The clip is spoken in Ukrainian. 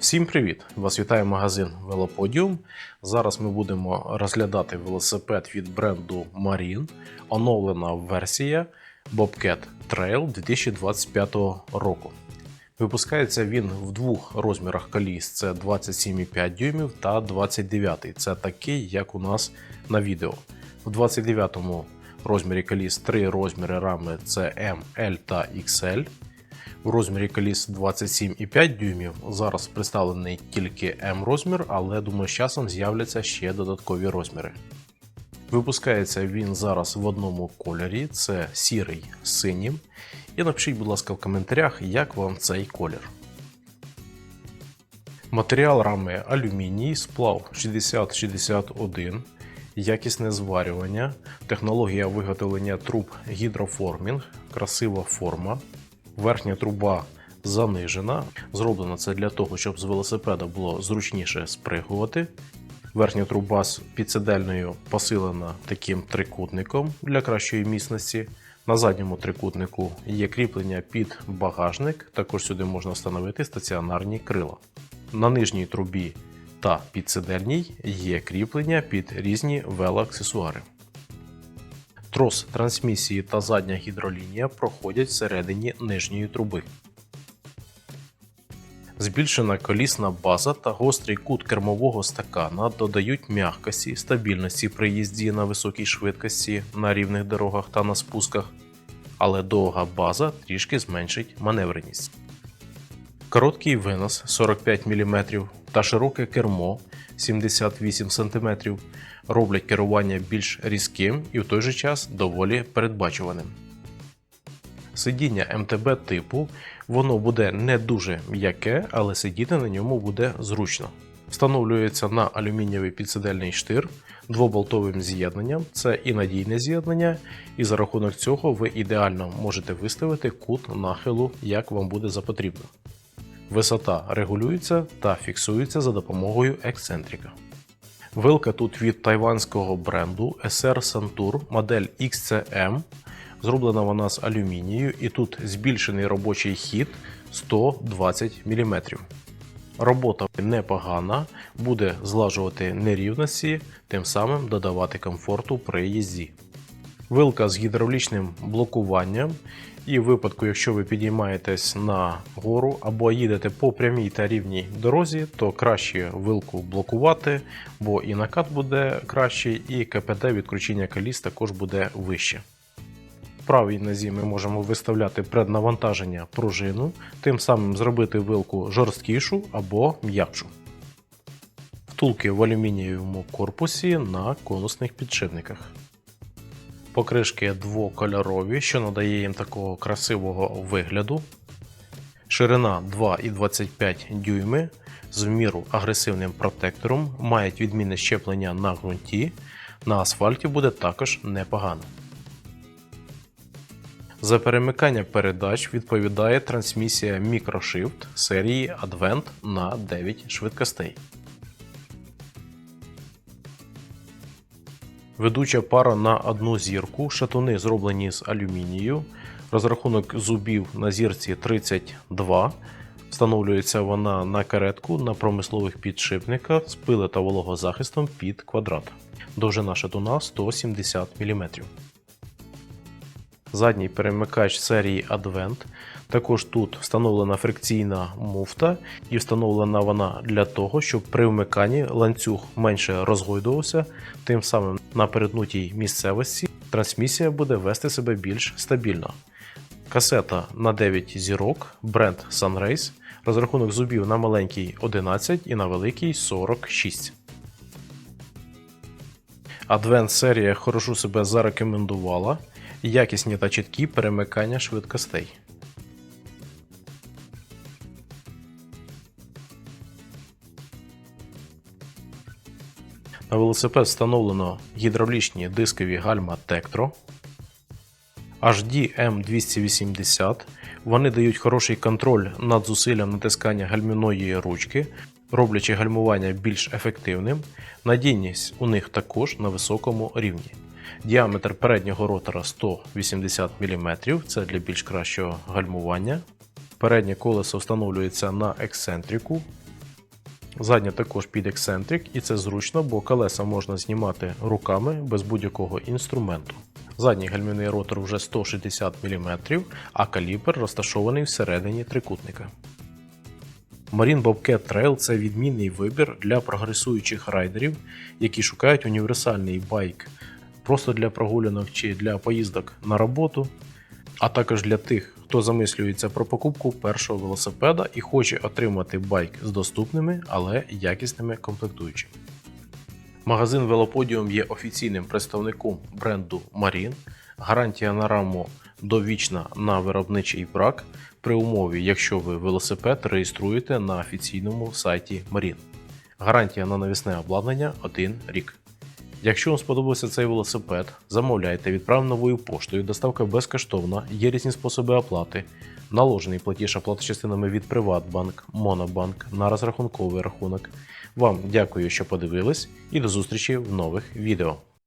Всім привіт! Вас вітає магазин Велоподіум. Зараз ми будемо розглядати велосипед від бренду Marine, оновлена версія Bobcat Trail 2025 року. Випускається він в двох розмірах коліс: це 27,5 дюймів та 29. Це такий, як у нас на відео. В 29 розмірі коліс три розміри рами це M, L та XL. У розмірі коліс 27,5 дюймів. Зараз представлений тільки М розмір, але думаю, з часом з'являться ще додаткові розміри. Випускається він зараз в одному кольорі: це сірий з синім. І напишіть, будь ласка, в коментарях, як вам цей колір. Матеріал рами алюміній, сплав 6061, якісне зварювання, технологія виготовлення труб гідроформінг, красива форма. Верхня труба занижена. Зроблено це для того, щоб з велосипеда було зручніше спригувати. Верхня труба з підсидельною посилена таким трикутником для кращої міцності. На задньому трикутнику є кріплення під багажник, також сюди можна встановити стаціонарні крила. На нижній трубі та підсидельній є кріплення під різні велоаксесуари. Трос трансмісії та задня гідролінія проходять всередині нижньої труби. Збільшена колісна база та гострий кут кермового стакана додають м'якості, стабільності при їзді на високій швидкості на рівних дорогах та на спусках, але довга база трішки зменшить маневреність. Короткий винос 45 мм та широке кермо 78 см роблять керування більш різким і в той же час доволі передбачуваним. Сидіння МТБ типу воно буде не дуже м'яке, але сидіти на ньому буде зручно. Встановлюється на алюмінієвий підсидельний штир двоболтовим з'єднанням. Це і надійне з'єднання, і за рахунок цього ви ідеально можете виставити кут нахилу, як вам буде за потрібно. Висота регулюється та фіксується за допомогою ексцентрика. Вилка тут від тайванського бренду SR Santur модель XCM. Зроблена вона з алюмінію і тут збільшений робочий хід 120 мм. Робота непогана, буде злажувати нерівності, тим самим додавати комфорту при їзді. Вилка з гідравлічним блокуванням, і в випадку, якщо ви підіймаєтесь на гору або їдете по прямій та рівній дорозі, то краще вилку блокувати, бо і накат буде кращий, і КПД від кручення коліс також буде вище. В правій нозі ми можемо виставляти преднавантаження пружину, тим самим зробити вилку жорсткішу або м'якшу. Втулки в алюмінієвому корпусі на конусних підшипниках. Покришки двокольорові, що надає їм такого красивого вигляду. Ширина 2,25 дюйми з в міру агресивним протектором, мають відмінне щеплення на ґрунті. На асфальті буде також непогано. За перемикання передач відповідає трансмісія Microshift серії Advent на 9 швидкостей. Ведуча пара на одну зірку, шатуни зроблені з алюмінію. Розрахунок зубів на зірці 32. Встановлюється вона на каретку на промислових підшипниках з пили та вологозахистом під квадрат. Довжина шатуна 170 мм. Задній перемикач серії Advent. Також тут встановлена фрикційна муфта, і встановлена вона для того, щоб при вмиканні ланцюг менше розгойдувався, тим самим на перетнутій місцевості трансмісія буде вести себе більш стабільно. Касета на 9 зірок, бренд Sunrace, розрахунок зубів на маленький 11 і на великий 46. Advent серія хорошо себе зарекомендувала. Якісні та чіткі перемикання швидкостей. На велосипед встановлено гідравлічні дискові гальма Tektro HD M280. Вони дають хороший контроль над зусиллям натискання гальмівної ручки, роблячи гальмування більш ефективним. Надійність у них також на високому рівні. Діаметр переднього ротора 180 мм, це для більш кращого гальмування. Переднє колесо встановлюється на ексцентрику. Задня також під ексцентрик, і це зручно, бо колеса можна знімати руками без будь-якого інструменту. Задній гальмівний ротор вже 160 мм, а калібр розташований всередині трикутника. Marine Bobcat Trail це відмінний вибір для прогресуючих райдерів, які шукають універсальний байк просто для прогулянок чи для поїздок на роботу, а також для тих, хто замислюється про покупку першого велосипеда і хоче отримати байк з доступними, але якісними комплектуючими. Магазин Велоподіум є офіційним представником бренду Marine. Гарантія на раму довічна на виробничий брак при умові, якщо ви велосипед реєструєте на офіційному сайті Marine. Гарантія на навісне обладнання 1 рік. Якщо вам сподобався цей велосипед, замовляйте, відправ новою поштою, доставка безкоштовна, є різні способи оплати, наложений платіж оплати частинами від Приватбанк, Монобанк на розрахунковий рахунок. Вам дякую, що подивились, і до зустрічі в нових відео.